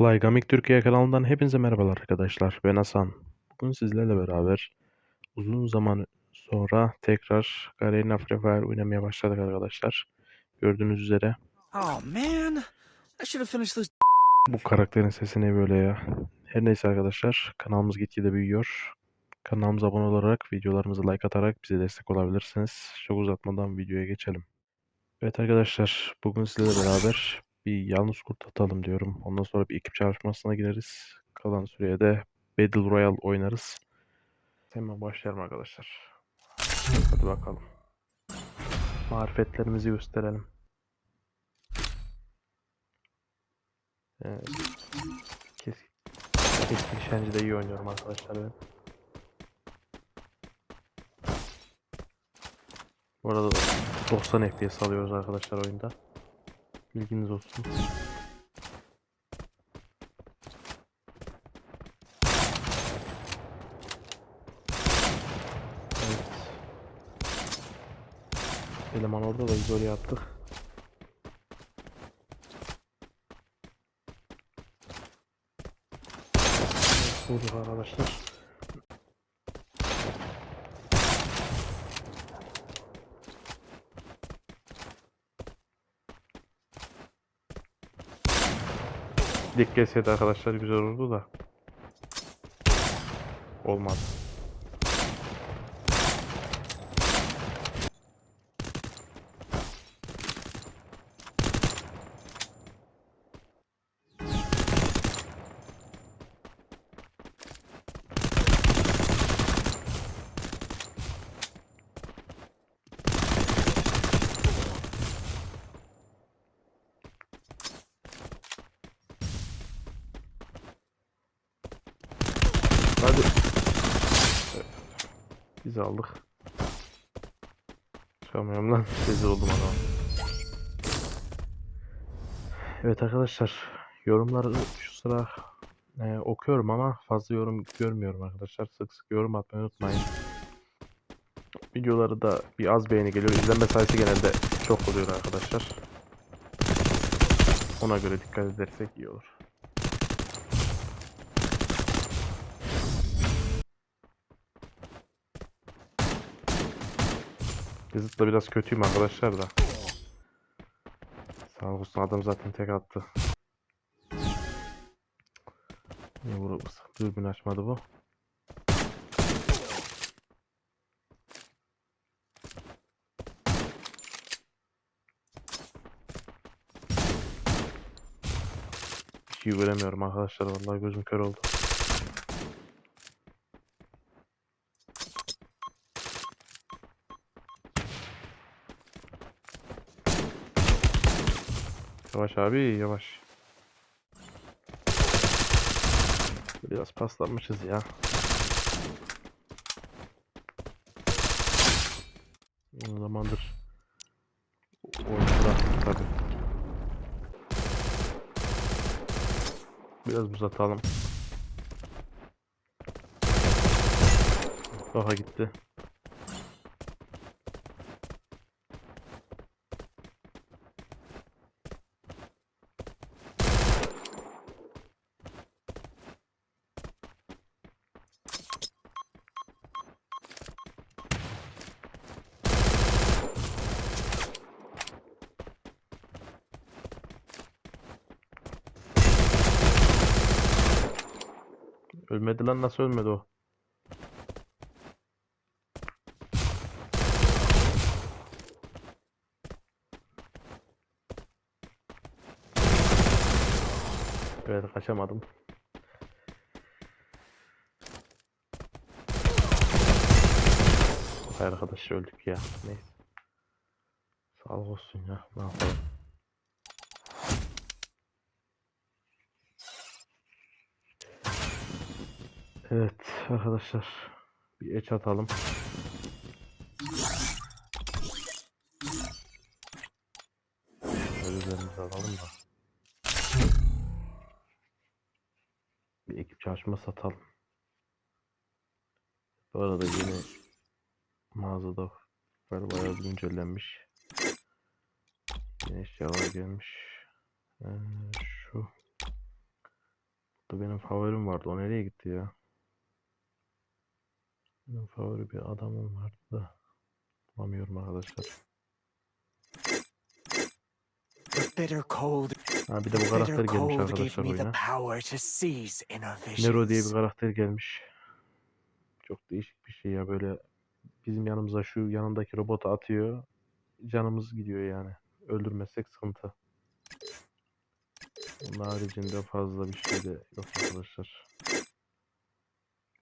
Playgaming Türkiye kanalından hepinize merhabalar arkadaşlar. Ben Hasan. Bugün sizlerle beraber uzun zaman sonra tekrar Garena Free Fire oynamaya başladık arkadaşlar. Gördüğünüz üzere Oh man, I should have finished this. bu karakterin sesi ne böyle ya. Her neyse arkadaşlar kanalımız gitgide büyüyor. Kanalımıza abone olarak videolarımızı like atarak bize destek olabilirsiniz. Çok uzatmadan videoya geçelim. Evet arkadaşlar bugün sizlerle beraber bir yalnız kurt atalım diyorum. Ondan sonra bir ekip çalışmasına gireriz. Kalan süreye de Battle Royale oynarız. Hemen başlayalım arkadaşlar. Hadi bakalım. Marifetlerimizi gösterelim. Evet. Kes Keskin nişancı da iyi oynuyorum arkadaşlar ben. Bu arada 90 FPS alıyoruz arkadaşlar oyunda. Bilginiz olsun. Evet. Eleman orada da izole yaptık. Vurduk arkadaşlar. Dik gelseydi arkadaşlar güzel olurdu da. Olmadı. Hadi. Evet. Biz aldık. Çıkamıyorum lan. Rezil oldum adama. Evet arkadaşlar. Yorumları şu sıra e, okuyorum ama fazla yorum görmüyorum arkadaşlar. Sık sık yorum atmayı unutmayın. Videoları da bir az beğeni geliyor. İzlenme sayısı genelde çok oluyor arkadaşlar. Ona göre dikkat edersek iyi olur. Yazıtla biraz kötüyüm arkadaşlar da. Sağ olsun adam zaten tek attı. Niye vurup dürbün açmadı bu? Hiç iyi göremiyorum arkadaşlar vallahi gözüm kör oldu. Yavaş abi yavaş. Biraz paslanmışız ya. O zamandır oyunu bıraktık tabi. Biraz uzatalım. Daha gitti. Ölmedi lan nasıl ölmedi o? Evet kaçamadım. Arkadaş öldük ya. Neyse. Sağlık olsun ya. Ne yapalım. Evet arkadaşlar bir eç atalım. Şöyle alalım da. Bir ekip çalışma satalım. Bu arada yeni mağazada bayağı güncellenmiş. Yeni eşyalar gelmiş. Ee, şu Da benim favorim vardı. O nereye gitti ya? Benim favori bir adamım vardı da. Bulamıyorum arkadaşlar. Bitter cold, Ha bir de bu karakter gelmiş arkadaşlar oyuna. Nero diye bir karakter gelmiş. Çok değişik bir şey ya böyle bizim yanımıza şu yanındaki robotu atıyor. Canımız gidiyor yani. Öldürmezsek sıkıntı. Onun haricinde fazla bir şey de yok arkadaşlar.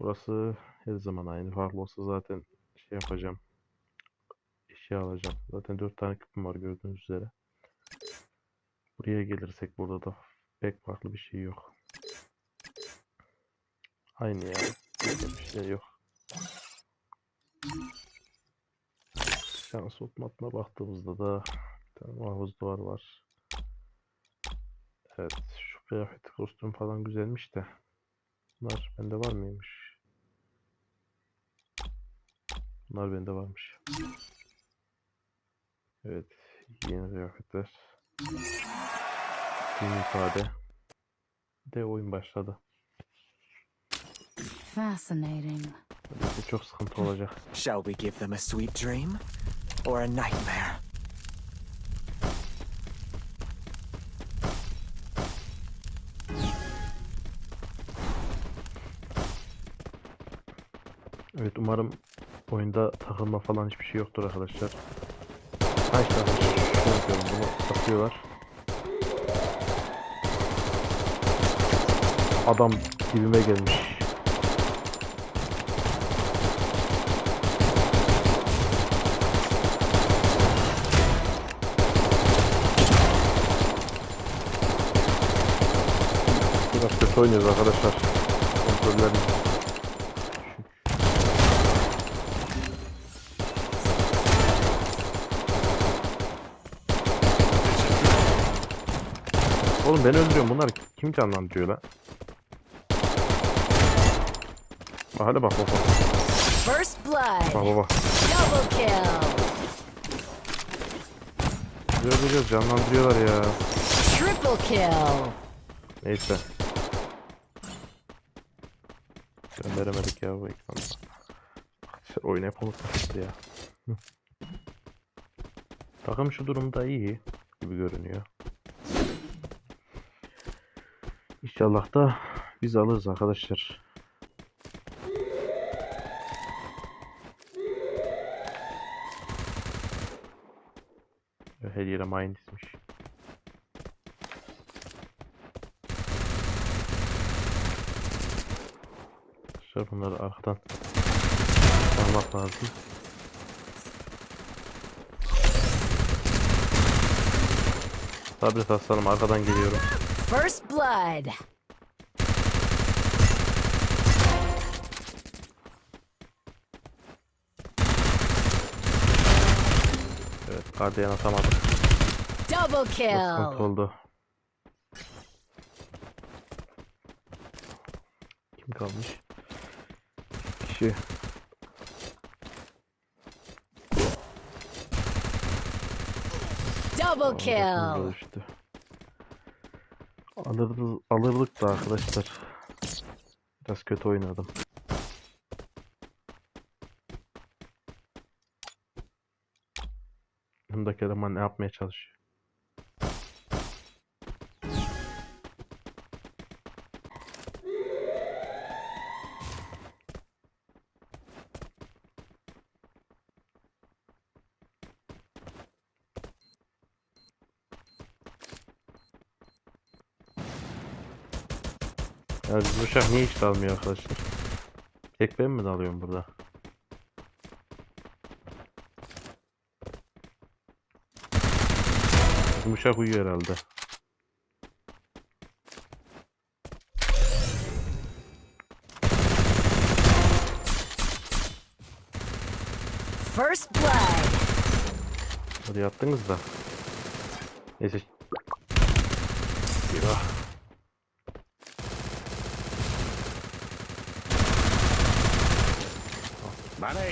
Burası her zaman aynı. Farklı olsa zaten şey yapacağım. Eşya alacağım. Zaten 4 tane küpüm var gördüğünüz üzere. Buraya gelirsek burada da pek farklı bir şey yok. Aynı yani. Başka bir şey yok. Şans otomatına baktığımızda da bir tane mahfuz duvar var. Evet, şu kıyafet kostüm falan güzelmiş de. Bunlar bende var mıymış? Bunlar bende varmış. Evet, yeni kıyafetler. Yeni ifade. De oyun başladı. Fascinating. Ki çok sıkıntı olacak. Shall we give them a sweet dream or a nightmare? Evet umarım oyunda takılma falan hiçbir şey yoktur arkadaşlar. Ha işte arkadaşlar bunu satıyorlar. Adam dibime gelmiş. Biraz kötü oynuyoruz arkadaşlar. Kontrollerimiz Oğlum ben öldürüyorum. Bunlar kim canlandırıyor lan? Bak hadi bak bak bak. First blood. Bak bak bak. Double kill. Görüyoruz görüyoruz canlandırıyorlar ya. Triple kill. Neyse. Gönderemedik ya bu ekranda. Oyunu hep ya. Takım şu durumda iyi gibi görünüyor. İnşallah da biz alırız arkadaşlar. Her yere mine dizmiş. Arkadaşlar bunları arkadan almak lazım. Sabret aslanım arkadan geliyorum. First blood. Evet gardiyan atamadım. Double Çok kill. oldu. Kim kalmış? Kişi. Double kill. işte. Alırız, alırdık da arkadaşlar. Biraz kötü oynadım. Bundaki eleman ne yapmaya çalışıyor? Ya bu uşak niye hiç dalmıyor arkadaşlar? Tek ben mi dalıyorum burada? Bizim uşak uyuyor herhalde. First blood. Hadi yattınız da. Neyse.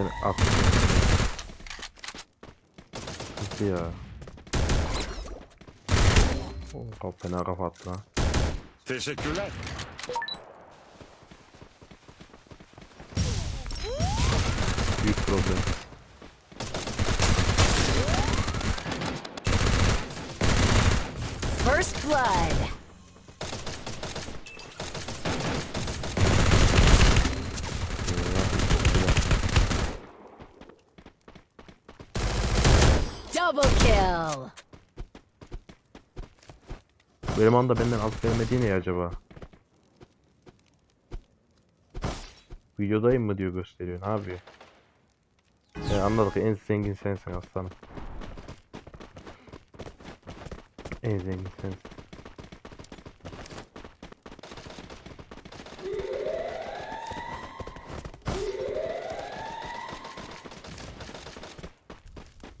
Seni attı. Gitti ya. Oh, fena kafa attı lan. Teşekkürler. Büyük problem. First blood. Kill. Bu eleman da benden alt vermediği ne acaba? Videodayım mı diyor gösteriyor. Ne yapıyor? E, anladık en zengin sensin aslanım. En zengin sensin.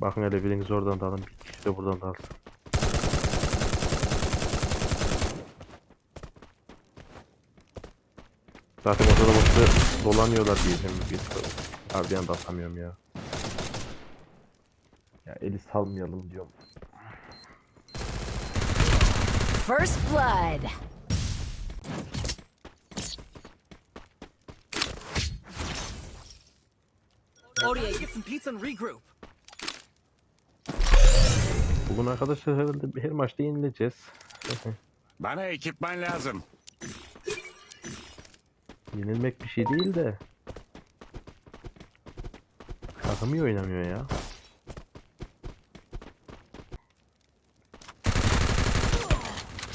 Bakın hele biriniz oradan dalın, bir kişi de buradan dalsın. Zaten ortada boşta dolanıyorlar diyeceğim bir Harbiden de atamıyorum ya. Ya eli salmayalım diyorum. First blood. Oraya get some pizza and regroup. Bugün arkadaşlar herhalde her maçta yenileceğiz. Bana ekipman lazım. Yenilmek bir şey değil de. Takım iyi oynamıyor ya.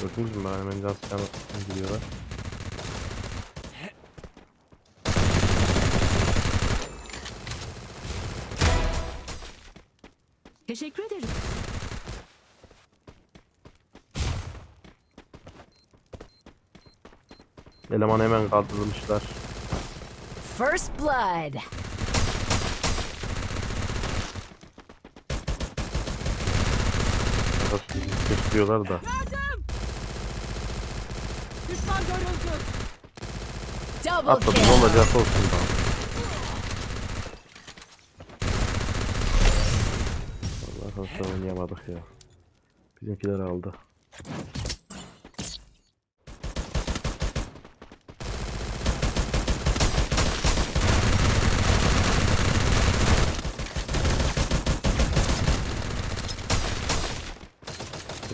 Gördünüz mü? Hemen hemen gaz canı indiriyorlar. Teşekkür ederim. Eleman hemen kaldırılmışlar. First blood. Arkadaşlar gösteriyorlar da. Double Atladım ne kill. olacak olsun da. Allah arkadaşlar oynayamadık ya. Bizimkiler aldı.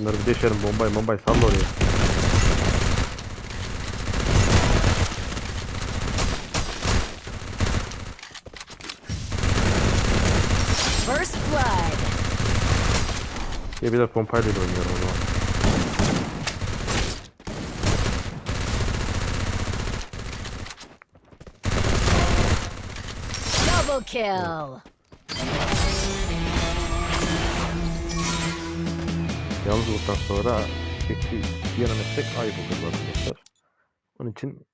Bunları bir deşerim bombayı bombayı salla oraya. First blood. Ya bir de pompayla da oynuyorum o zaman. Double kill. Yalnız olduktan sonra çekti yenemezsek ayıp olur arkadaşlar. Onun için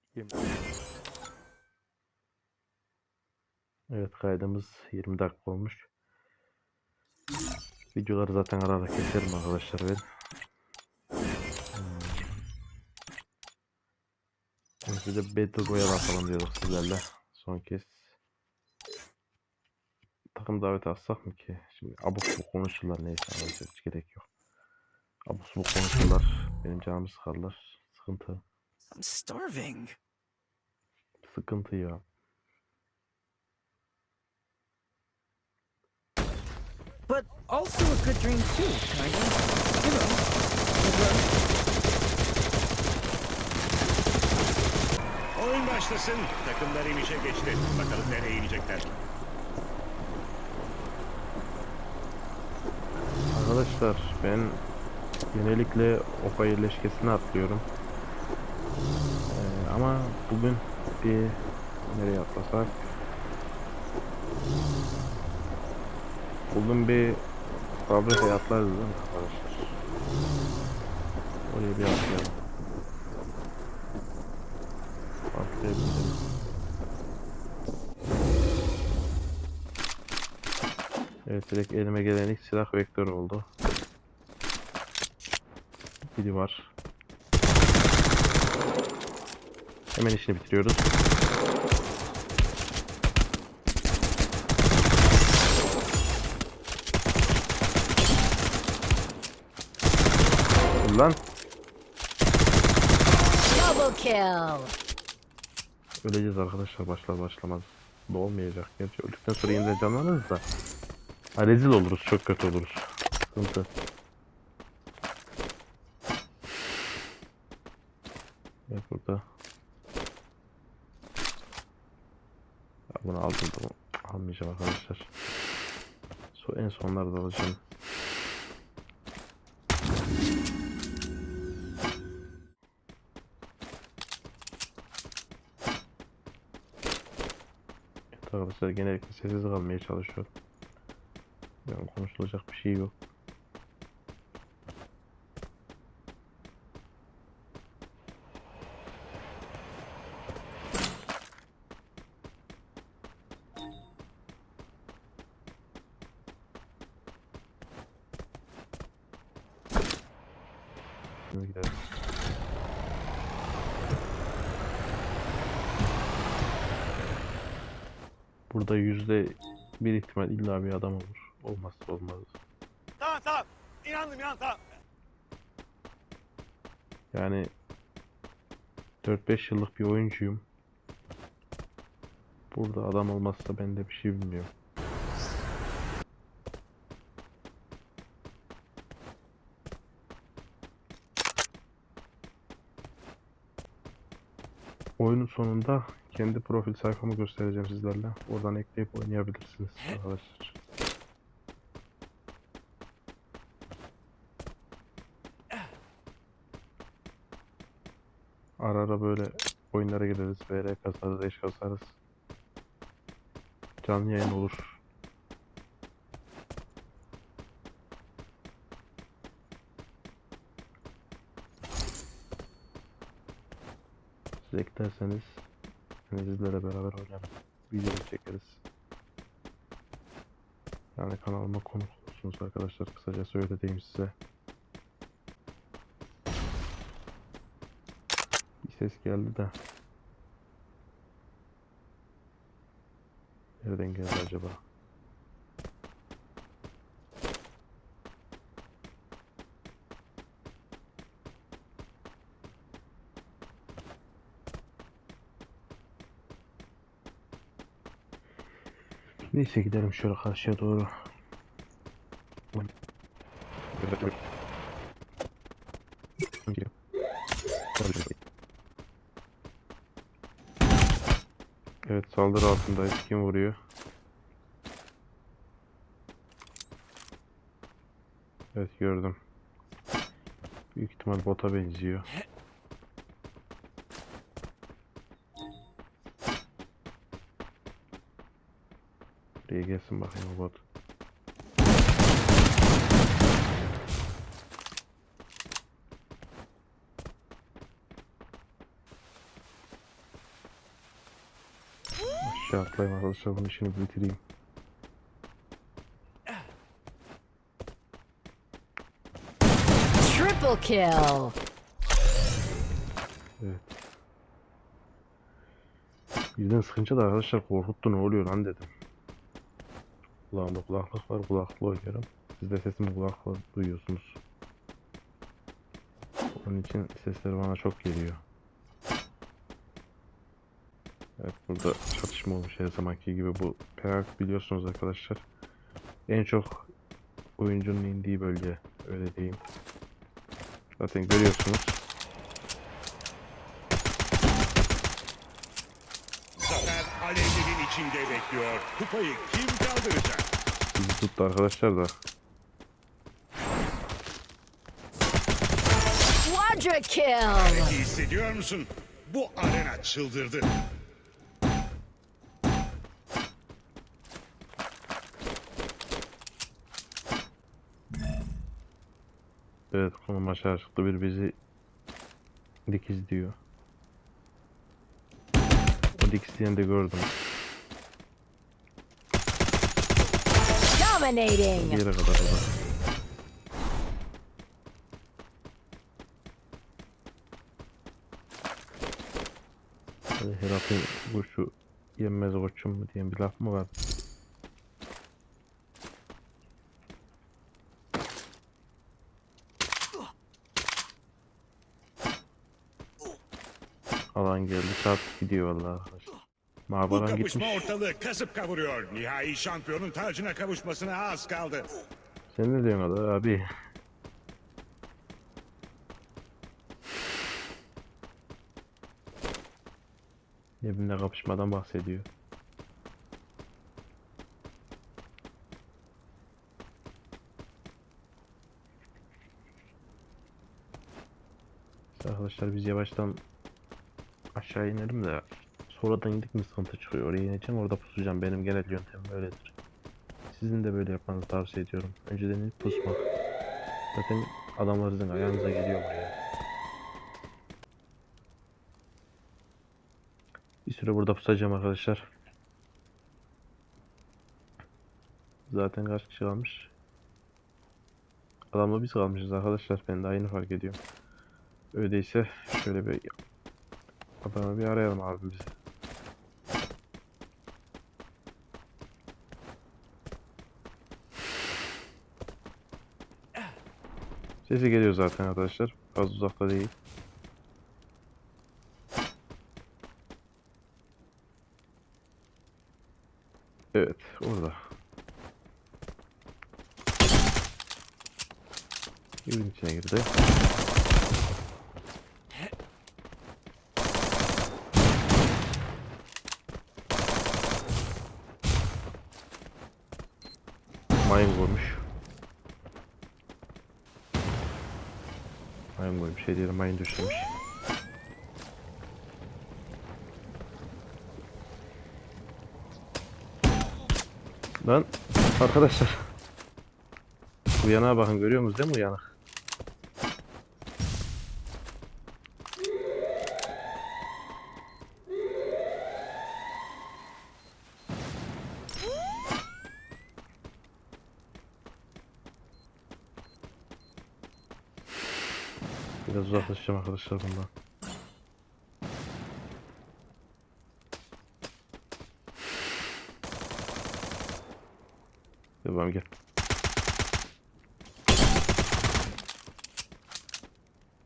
Evet kaydımız 20 dakika olmuş. Videoları zaten ara ara keserim arkadaşlar ben. Hmm. Şimdi de Battle Royale atalım diyorduk sizlerle. Son kez. Takım daveti atsak mı ki? Şimdi abuk bu konuşurlar neyse hiç gerek yok. Abuk subuk konuşurlar. Benim canımı sıkarlar. Sıkıntı. I'm starving. Sıkıntı ya. But also a good dream too, kind of. You know. Oyun başlasın. Takımlar inişe geçti. Bakalım nereye inecekler. Arkadaşlar ben genellikle opa yerleşkesine atlıyorum. Ee, ama bugün bir nereye atlasak? Bugün bir fabrikaya atlarız değil mi arkadaşlar? Oraya bir atlayalım. Gidelim. Evet direkt elime gelen ilk silah vektör oldu. Biri var. Hemen işini bitiriyoruz. Lan Double kill. öleceğiz arkadaşlar başlar başlamaz. Bu olmayacak. Gerçi öldükten sonra yeniden canlanırız da. Ha, rezil oluruz çok kötü oluruz. Sıkıntı. Evet burada. Ya bunu aldım da bunu almayacağım arkadaşlar. So, en sonlarda alacağım. Evet arkadaşlar genellikle sessiz kalmaya çalışıyorum. Yani konuşulacak bir şey yok. Şimdi gidelim. Burada yüzde bir ihtimal illa bir adam olur. Olmazsa olmaz. Tamam tamam. İnandım inan tamam. Yani 4-5 yıllık bir oyuncuyum. Burada adam olmazsa ben de bir şey bilmiyorum. Oyunun sonunda kendi profil sayfamı göstereceğim sizlerle. Oradan ekleyip oynayabilirsiniz arkadaşlar. Ara ara böyle oyunlara gireriz, VR kasarız, eş kasarız. Canlı yayın olur. Siz eklerseniz sizlerle beraber oynarım. Video çekeriz. Yani kanalıma konuk olursunuz arkadaşlar. Kısaca söyleyeyim size. Bir ses geldi de. Nereden geldi acaba? Neyse gidelim şöyle karşıya doğru. Evet saldırı altındayız. Kim vuruyor? Evet gördüm. Büyük ihtimal bota benziyor. Buraya gelsin bakayım o bot. Aşağı atlayayım arkadaşlar bunun işini bitireyim. Triple kill. Evet. Birden sıkınca da arkadaşlar korkuttu ne oluyor lan dedim. Kulağımda kulaklık var kulaklıkla oynuyorum. Siz de sesimi kulakla duyuyorsunuz. Onun için sesler bana çok geliyor. Evet burada çatışma olmuş her zamanki gibi bu Perak biliyorsunuz arkadaşlar. En çok oyuncunun indiği bölge öyle diyeyim. Zaten görüyorsunuz. İçinde bekliyor. Kupayı kim kaldıracak? Bizi tuttu arkadaşlar da. Quadra kill. Aleti hissediyor musun? Bu arena çıldırdı. Evet konum aşağı çıktı bir bizi dikiz diyor. O dikizleyen de gördüm. Bir Dominating. yere kadar o da. Herat'ın kuşu yenmez koçum mu diyen bir laf mı var? Alan geldi çarp gidiyor vallahi. Bu kapışma gitmiş. ortalığı kasıp kavuruyor. Nihai şampiyonun tacına kavuşmasına az kaldı. Sen ne diyorsun ada abi? Birbirine kapışmadan bahsediyor. Arkadaşlar biz yavaştan aşağı inelim de sonradan indik mi sıkıntı çıkıyor. Oraya ineceğim orada pusacağım. Benim genel yöntemim öyledir. Sizin de böyle yapmanızı tavsiye ediyorum. Önceden inip pusmak. Zaten adamlar sizin ayağınıza geliyor buraya. Bir süre burada pusacağım arkadaşlar. Zaten kaç kişi kalmış? Adamla biz kalmışız arkadaşlar. Ben de aynı fark ediyorum. Öyleyse şöyle bir adamı bir arayalım abi Sesi geliyor zaten arkadaşlar. Fazla uzakta değil. Evet, orada. Evin içine girdi. Mayın vurmuş. Mayın koymuş. Şey diyelim mayın düşürmüş. Lan arkadaşlar. Bu yanağa bakın görüyor musunuz değil mi bu uzaklaşacağım arkadaşlar bundan. Devam gel.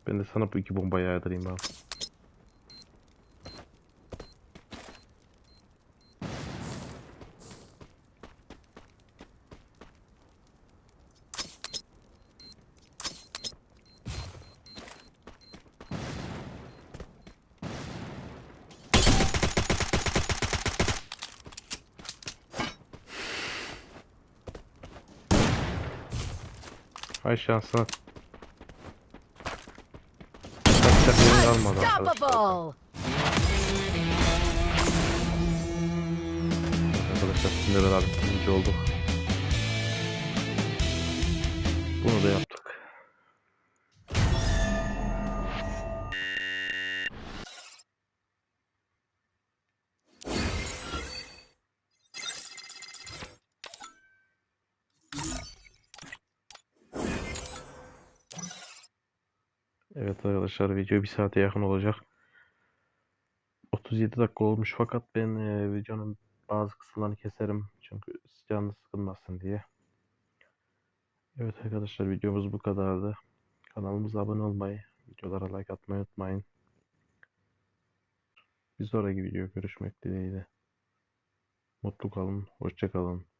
Ben de sana bu iki bombayı yağdırayım abi. Hay şansına. Kaçacak yerin kalmadı arkadaşlar. Arkadaşlar sizinle beraber birinci olduk. Bunu da yaptık. Evet arkadaşlar video bir saate yakın olacak. 37 dakika olmuş fakat ben e, videonun bazı kısımlarını keserim çünkü canınız sıkılmasın diye. Evet arkadaşlar videomuz bu kadardı. Kanalımıza abone olmayı, videolara like atmayı unutmayın. Bir sonraki video görüşmek dileğiyle. Mutlu kalın, hoşça kalın.